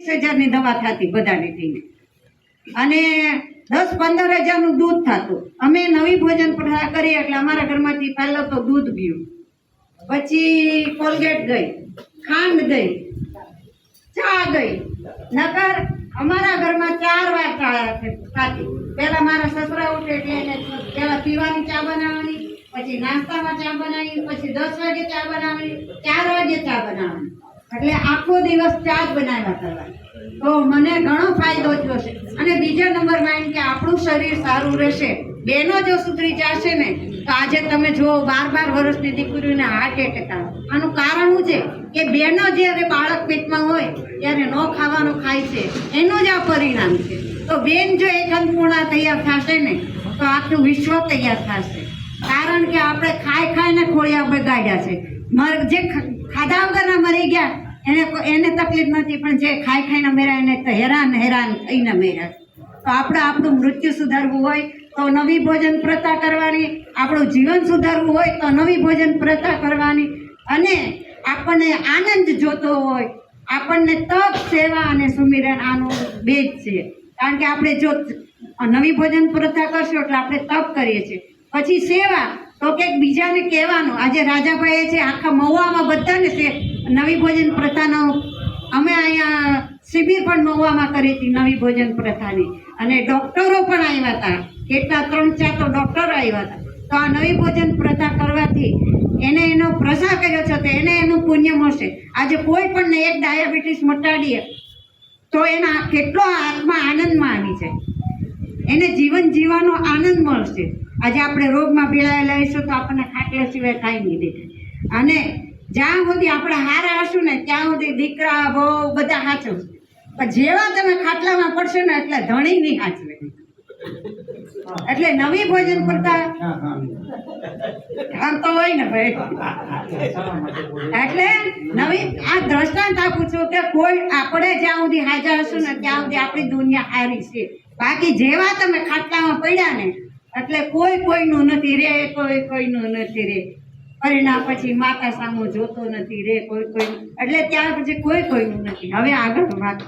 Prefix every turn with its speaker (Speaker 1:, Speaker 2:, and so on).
Speaker 1: હજારની દવા થતી બધાને થઈને અને દસ પંદર હજારનું દૂધ થતું. અમે નવી ભોજન પ્રથા કરી એટલે અમારા ઘરમાંથી પહેલાં તો દૂધ પીવું પછી કોલગેટ ગઈ, ખાંડ ગઈ, ચા ગઈ. નકર અમારા ઘરમાં ચાર વાર ચા થતી. પહેલા મારા સસરા ઉઠે એટલે એને પહેલા પીવાની ચા બનાવવાની, પછી નાસ્તામાં ચા બનાવી, પછી દસ વાગે ચા બનાવવાની ચાર વાગે ચા બનાવવાની. એટલે આખો દિવસ ચા જ બનાવ્યા કરવાની. તો મને ઘણો ફાયદો થયો છે. અને બીજા નંબરમાં એમ કે આપણું શરીર સારું રહેશે. બેનો જો સુધરી જશે ને, તો આજે તમે જો બાર બાર વર્ષની દીકરીઓને હાર્ટ એટેક આવે આનું કારણ શું છે? કે બેનો જ્યારે બાળક પેટમાં હોય, ત્યારે ન ખાવાનું ખાય છે. એનું જ આ પરિણામ છે. તો બેન જો એક અન્નપૂર્ણા તૈયાર થશે ને, તો આખું વિશ્વ તૈયાર થશે. કારણ કે આપણે ખાઈ ખાઈને ખોળિયા બગાડ્યા છે. મર જે ખાધા એને એને તકલીફ નથી પણ જે ખાઈ ખાઈને મર્યા એને તો હેરાન હેરાન થઈને મર્યા. તો આપણે આપણું મૃત્યુ સુધારવું હોય તો નવી ભોજન પ્રથા કરવાની, આપણું જીવન સુધારવું હોય તો નવી ભોજન પ્રથા કરવાની અને આપણને આનંદ જોતો હોય. આપણને તપ, સેવા અને સુમિરન આનું બે જ છે. કારણ કે આપણે જો નવી ભોજન પ્રથા કરશું એટલે આપણે તપ કરીએ છીએ. પછી સેવા, તો કંઈક બીજાને કહેવાનું. આજે રાજાભાઈએ છે, આખા મહુવામાં બધાને છે નવી ભોજન પ્રથાનો અમે અહીંયા શિબિર પણ મહુવામાં કરી હતી નવી ભોજન પ્રથાની. અને ડૉક્ટરો પણ આવ્યા હતા. કેટલા, ત્રણ, ચાર તો ડૉક્ટરો આવ્યા હતા. તો આ નવી ભોજન પ્રથા કરવાથી એને એનો પ્રસાર કર્યો છે તો એને એનું પુણ્ય મળશે. આજે કોઈ પણ એક ડાયાબિટીસ મટાડીએ તો એના કેટલો આત્મા આનંદમાં આવી જાય. એને જીવન જીવવાનો આનંદ મળશે. આજે આપણે રોગમાં પીડાયેલા હોઈશું તો આપણને ખાટલા સિવાય કાંઈ નહીં દેખાય. અને જ્યાં સુધી આપણે હારા હશું ને, ત્યાં સુધી દીકરા બહુ બધા હાચવશે. પણ જેવા તમે ખાટલામાં પડશો ને, એટલે ધણી નહીં હાચવે. એટલે નવી ભોજન કરતા આમ તો હોય ને ભાઈ. એટલે નવી, આ દ્રષ્ટાંત આપું છું કે કોઈ આપણે જ્યાં સુધી હાજર હશું ને, ત્યાં સુધી આપણી દુનિયા હારી છે. બાકી જેવા તમે ખાટલામાં પડ્યા ને, એટલે કોઈ કોઈનું નથી રે, કોઈ કોઈનું નથી રે. પરિણામ પછી માતા સામું જોતો નથી રે કોઈ કોઈ એટલે ત્યાર પછી કોઈ કોઈનું નથી હવે આગળ વાત.